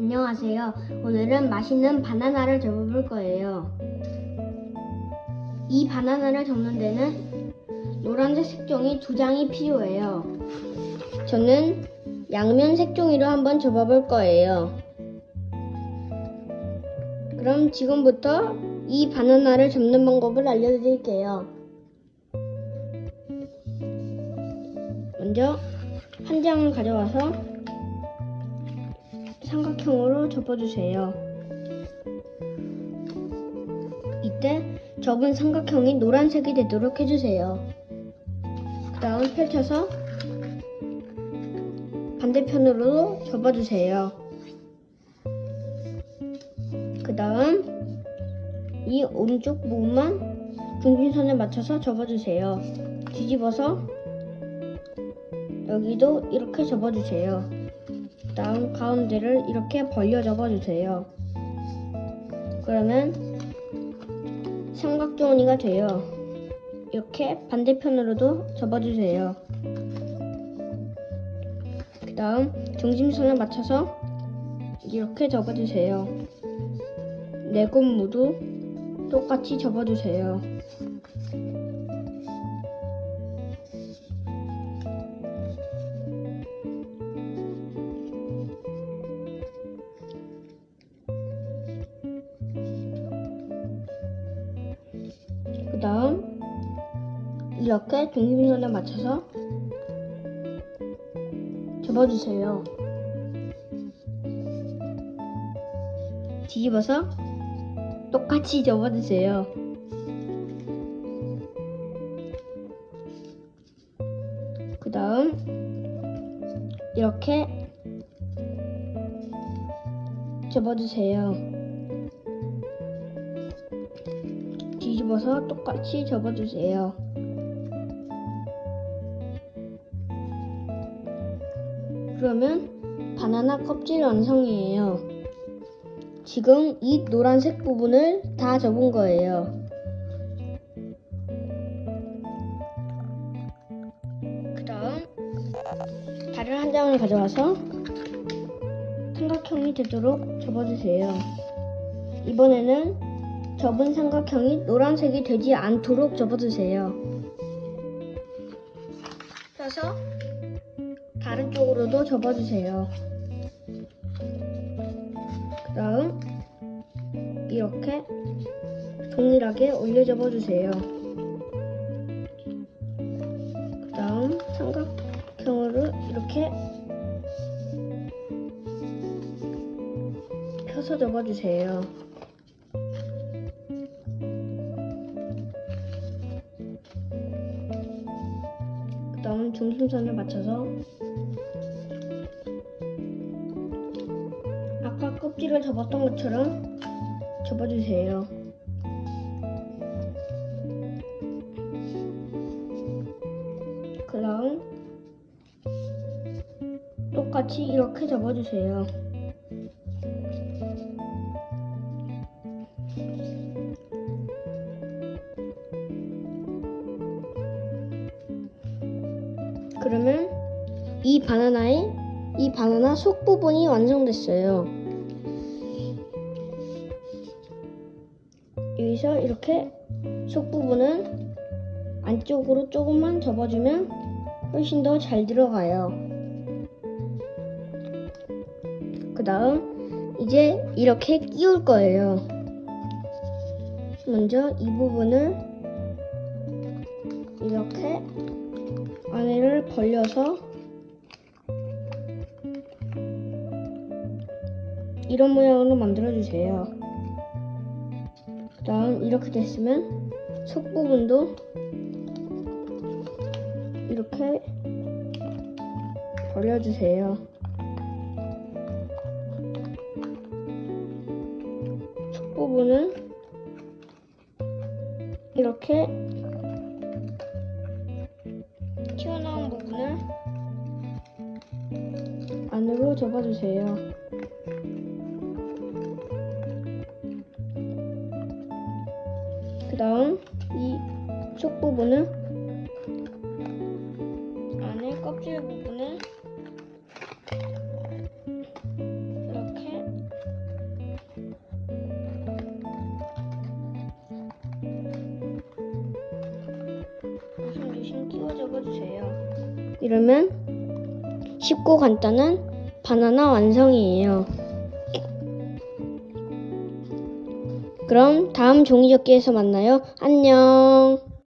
안녕하세요. 오늘은 맛있는 바나나를 접어볼 거예요. 이 바나나를 접는 데는 노란색 색종이 두 장이 필요해요. 저는 양면 색종이로 한번 접어볼 거예요. 그럼 지금부터 이 바나나를 접는 방법을 알려드릴게요. 먼저 한 장을 가져와서 삼각형으로 접어주세요. 이때 접은 삼각형이 노란색이 되도록 해주세요. 그 다음 펼쳐서 반대편으로도 접어주세요. 그 다음 이 오른쪽 부분만 중심선에 맞춰서 접어주세요. 뒤집어서 여기도 이렇게 접어주세요. 다음 가운데를 이렇게 벌려 접어주세요. 그러면 삼각조무늬가 돼요. 이렇게 반대편으로도 접어주세요. 그 다음 중심선을 맞춰서 이렇게 접어주세요. 네 곳 모두 똑같이 접어주세요. 그 다음 이렇게 중심선에 맞춰서 접어주세요. 뒤집어서 똑같이 접어주세요. 그 다음 이렇게 접어주세요. 뒤집어서 똑같이 접어주세요. 그러면 바나나 껍질 완성이에요. 지금 이 노란색 부분을 다 접은 거예요. 그 다음 다른 한 장을 가져와서 삼각형이 되도록 접어주세요. 이번에는 접은 삼각형이 노란색이 되지 않도록 접어주세요. 펴서 다른 쪽으로도 접어주세요. 그 다음 이렇게 동일하게 올려 접어주세요. 그 다음 삼각형으로 이렇게 펴서 접어주세요. 그 다음 중심선을 맞춰서 아까 껍질을 접었던 것처럼 접어주세요. 그 다음 똑같이 이렇게 접어주세요. 이 바나나의 이 바나나 속 부분이 완성됐어요. 여기서 이렇게 속 부분은 안쪽으로 조금만 접어주면 훨씬 더 잘 들어가요. 그 다음 이제 이렇게 끼울 거예요. 먼저 이 부분을 이렇게 안에를 벌려서 이런 모양으로 만들어 주세요. 그 다음 이렇게 됐으면 속 부분도 이렇게 벌려주세요. 속 부분은 이렇게 튀어나온 부분을 안으로 접어주세요. 다음 이 속 부분은 안에 껍질 부분을 이렇게 조심 조심 끼워 적어주세요. 이러면 쉽고 간단한 바나나 완성이에요. 그럼 다음 종이접기에서 만나요. 안녕.